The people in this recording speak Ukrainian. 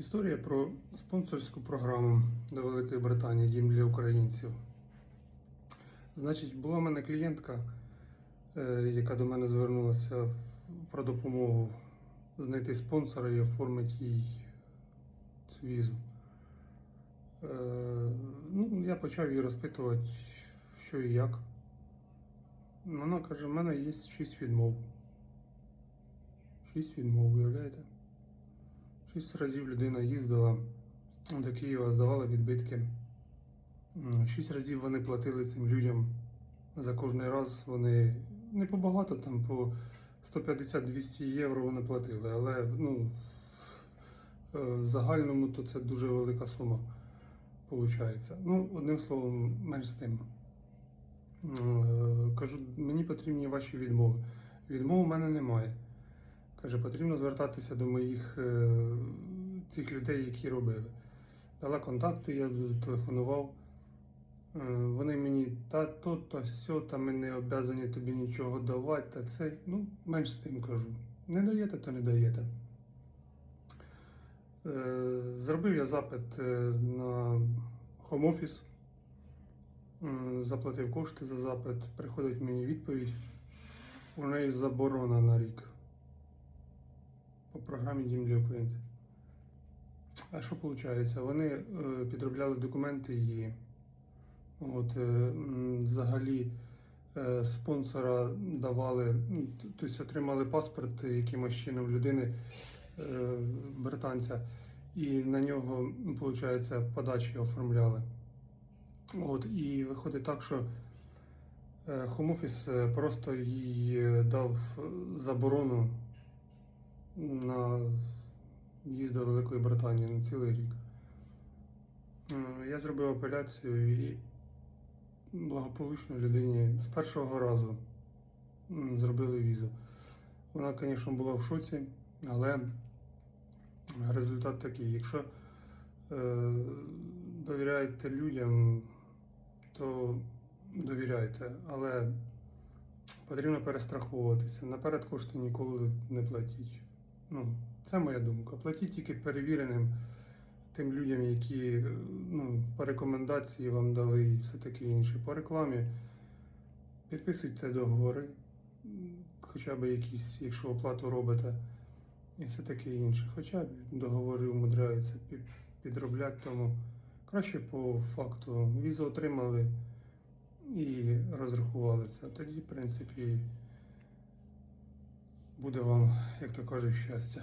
Історія про спонсорську програму до Великої Британії Дім для українців. Значить, була в мене клієнтка, е, яка до мене звернулася про допомогу знайти спонсора і оформити їй цю візу. Е, Ну, я почав її розпитувати, що і як. Вона каже: в мене є шість відмов. Шість відмов, уявляєте? Шість разів людина їздила до Києва, здавала відбитки. Шість разів вони платили цим людям. За кожний раз вони не побагато, там по 150-200 євро вони платили, але ну, е, в загальному то це дуже велика сума виходить. Ну, одним словом, менш з тим. Е, Кажу, мені потрібні ваші відмови. Відмов у мене немає. Каже, потрібно звертатися до моїх е, цих людей, які робили. Дала контакти, я зателефонував. Е, вони мені та то, та сьо, та ми не обязані тобі нічого давати, та це. Ну, менш з тим кажу. Не даєте, то не даєте. Е, Зробив я запит на Office, заплатив кошти за запит, приходить мені відповідь. У неї заборона на рік по програмі Дім для українців. А що виходить? Вони е, підробляли документи її. От, е, взагалі е, спонсора давали, ну, тобто отримали паспорт якимось чином людини, британця, і на нього, виходить, подачі оформляли. От, і виходить так, що Home Office просто їй дав заборону на їзд до Великої Британії на цілий рік. Я зробив апеляцію і благополучно людині з першого разу зробили візу. Вона, звісно, була в шоці, але результат такий. Якщо е, довіряєте людям, то довіряйте, але потрібно перестраховуватися. Наперед кошти ніколи не платіть. Ну, це моя думка. Платіть тільки перевіреним тим людям, які ну, по рекомендації вам дали і все таке інше. По рекламі підписуйте договори, хоча б якісь, якщо оплату робите, і все таке інше. Хоча договори умудряються підробляти, тому краще по факту візу отримали і розрахувалися. Тоді, в принципі, буде вам, як то кажуть, щастя.